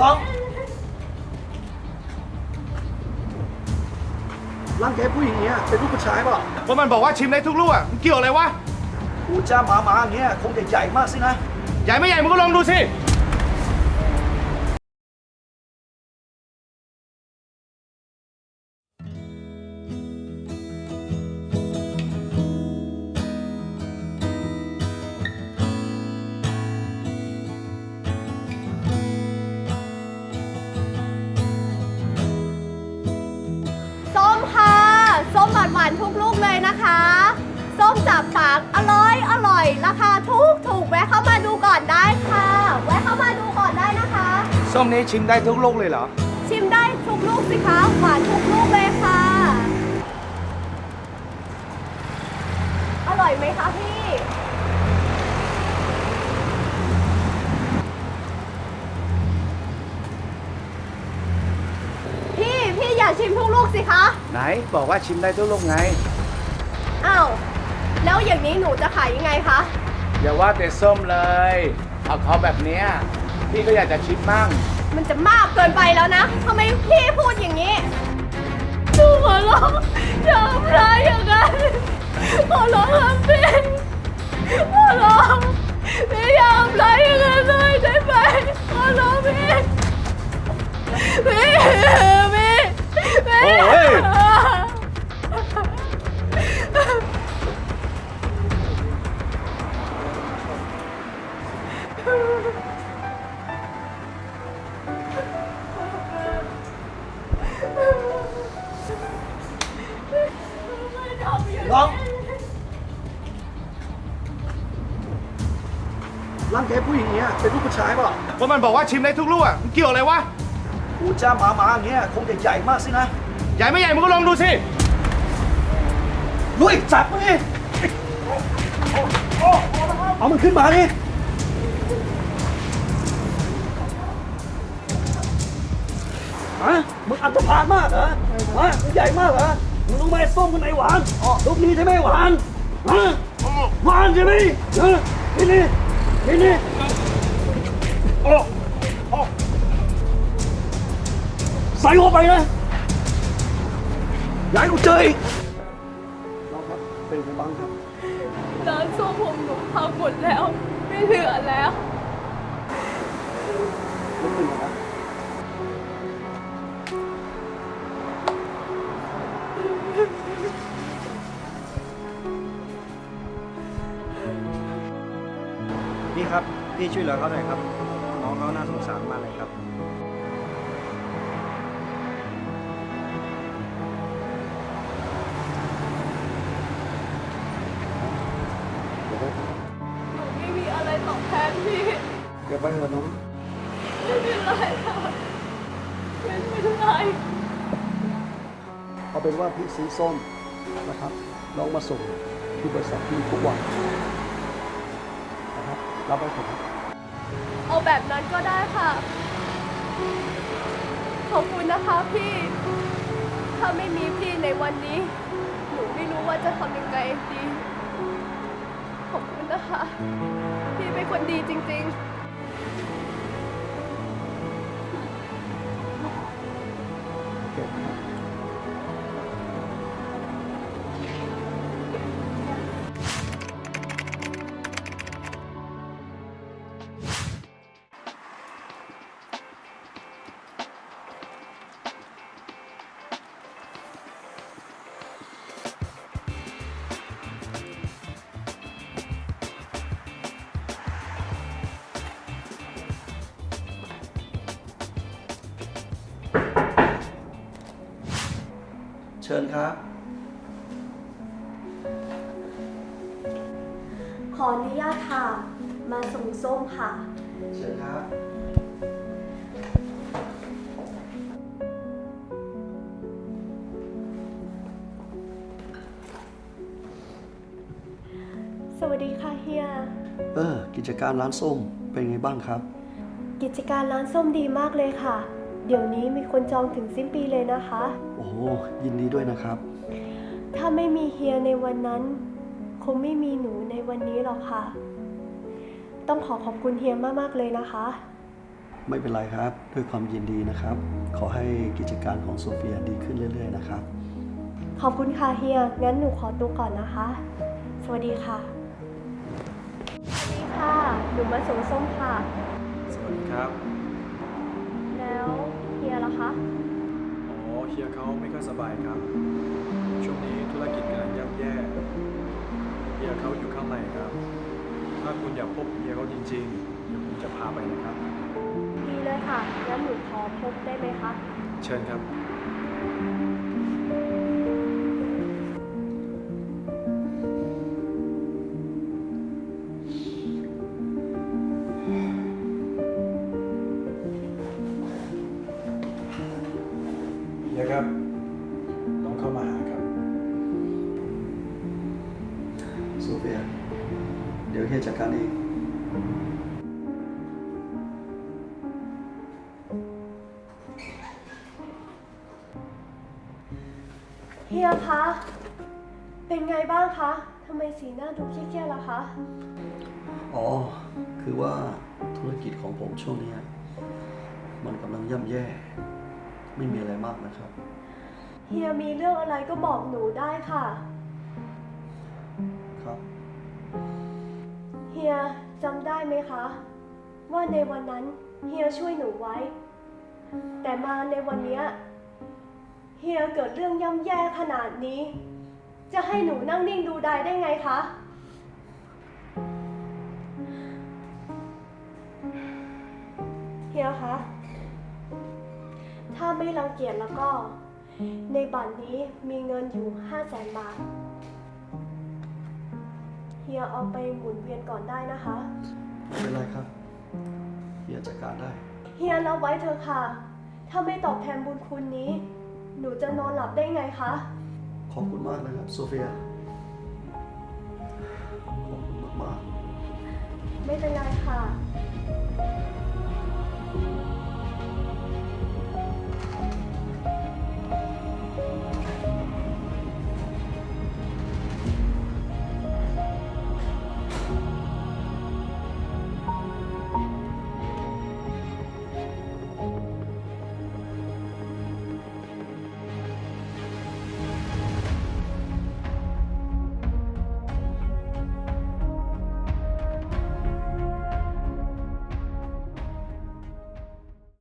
น้องร่างแกผู้หญิงเนี้ยเป็นลูกผู้ชายเปล่ะว่ามันบอกว่าชิมได้ทุกลูกอะมันเกี่ยวอะไรวะ กูจ้าหมาหมาอย่างเงี้ยคงจะใหญ่มากสินะ ใหญ่ไม่ใหญ่มึงก็ลองดูสิส้านหวานๆทุกลูกเลยนะคะ ส้มจากฝากอร่อยอร่อย ราคาถูกถูกแวะเข้ามาดูก่อนได้ค่ะ แวะเข้ามาดูก่อนได้นะคะ ส้มนี้ชิมได้ทุกลูกเลยเหรอ ชิมได้ทุกลูกสิคะหวานทุกลูกเลยค่ะ อร่อยไหมคะพี่พี่ พี่อยากชิมทุกลูก สิคะ ไหนบอกว่าชิมได้ทุกลูกไง อ้าว แล้วอย่างนี้หนูจะขายยังไงคะ อย่าว่าแต่ส้มเลยเอาเขาแบบเนี้ยพี่ก็อยากจะชิมมั่ง มันจะมากเกินไปแล้วนะทำไมพี่พูดอย่างนี้หนูขอร้องอย่าทำร้ายอย่างนั้นขอร้องครับพี่ขอร้อง น้องร่างแกผู้หญิงเนี้ยเป็นลูกผู้ชายเปล่ะว่ามันบอกว่าชิมได้ทุกลูกอะมันเกี่ยวอะไรวะกูจ้าหมาหมาอย่างเงี้ยคงจะใหญ่มากสินะ ใหญ่ไม่ใหญ่มึงก็ลองดูสิลุยจับมันดิเอามันขึ้นมาดิะมึงอันตรพานมากเหรอฮะมึงใหญ่มากเหรอมึงรู้ไหมส้มกันไหนหวานลูกนี้ใช่ไหมหวานฮะหวานใช่ไหมฮะนี่นี่นี่นี่โอ้โอ้ใส่หัวไปนะอย่าให้กูเจออีกน้องครับเป็นไงบ้างครับร้านส้มผมหนูพังหมดแล้ว ไม่เหลือแล้วลุกขึ้นมาครับ พี่ครับ พี่ช่วยเหลือเขาหน่อยครับ น้องเขาน่าสงสารมากเลยครับ หนูไม่มีอะไรตอบแทนพี่เดี๋ยวไปเถอะน้อง ไม่เป็นไรค่ะไม่เป็นไรเอาเป็นว่าพี่ซื้อส้มนะครับน้องมาส่งที่บริษัทพี่ทุกวัน เราไปเถอะครับเอาแบบนั้นก็ได้ค่ะ ขอบคุณนะคะพี่ ถ้าไม่มีพี่ในวันนี้ หนูไม่รู้ว่าจะทำยังไงดี ขอบคุณนะคะ พี่เป็นคนดีจริง ๆ เชิญครับ ขออนุญาตค่ะ มาส่งส้มค่ะ เชิญครับ สวัสดีค่ะเฮีย เออ กิจการร้านส้มเป็นไงบ้างครับ กิจการร้านส้มดีมากเลยค่ะ เดี๋ยวนี้มีคนจองถึงสิ้นปีเลยนะคะ โอ้โหยินดีด้วยนะครับ ถ้าไม่มีเฮียในวันนั้น คงไม่มีหนูในวันนี้หรอกค่ะ ต้องขอขอบคุณเฮียมากๆเลยนะคะ ไม่เป็นไรครับ ด้วยความยินดีนะครับ ขอให้กิจการของโซเฟียดีขึ้นเรื่อยๆนะครับ ขอบคุณค่ะเฮีย งั้นหนูขอตัวก่อนนะคะ สวัสดีค่ะ สวัสดีค่ะ หนูมาส่งส้มค่ะ สวัสดีครับ แล้ว เฮียล่ะคะ อ๋อเฮียเขาไม่ค่อยสบายครับ ช่วงนี้ธุรกิจกำลังย่ำแย่เฮียเขาอยู่ข้างในครับ ถ้าคุณอยากพบเฮียเขาจริงๆเดี๋ยวผมจะพาไปนะครับ ดีเลยค่ะงั้นหนูขอพบได้ไหมคะ เชิญครับ เข้ามาหาครับโซเฟีย เดี๋ยวเฮียจัดการเองเฮียคะ เป็นไงบ้างคะ ทำไมสีหน้าดูเครียดๆล่ะคะ อ๋อ คือว่าธุรกิจของผมช่วงเนี้ยมันกำลังย่ำแย่ ไม่มีอะไรมากนะครับ เฮียมีเรื่องอะไรก็บอกหนูได้ค่ะ ครับ เฮียจำได้ไหมคะ ว่าในวันนั้นเฮียช่วยหนูไว้ แต่มาในวันเนี้ยเฮียเกิดเรื่องย่ำแย่ขนาดนี้ จะให้หนูนั่งนิ่งดูได้ได้ไงคะ เฮียคะ ถ้าไม่รังเกียจแล้วก็ ในบัตรนี้มีเงินอยู่ห้าแสนบาท เฮียเอาไปหมุนเวียนก่อนได้นะคะ ไม่เป็นไรครับเฮียจัดการได้ เฮียรับไว้เถอะค่ะ ถ้าไม่ตอบแทนบุญคุณนี้ หนูจะนอนหลับได้ไงคะ ขอบคุณมากนะครับโซเฟีย ขอบคุณมากๆไม่เป็นไรค่ะ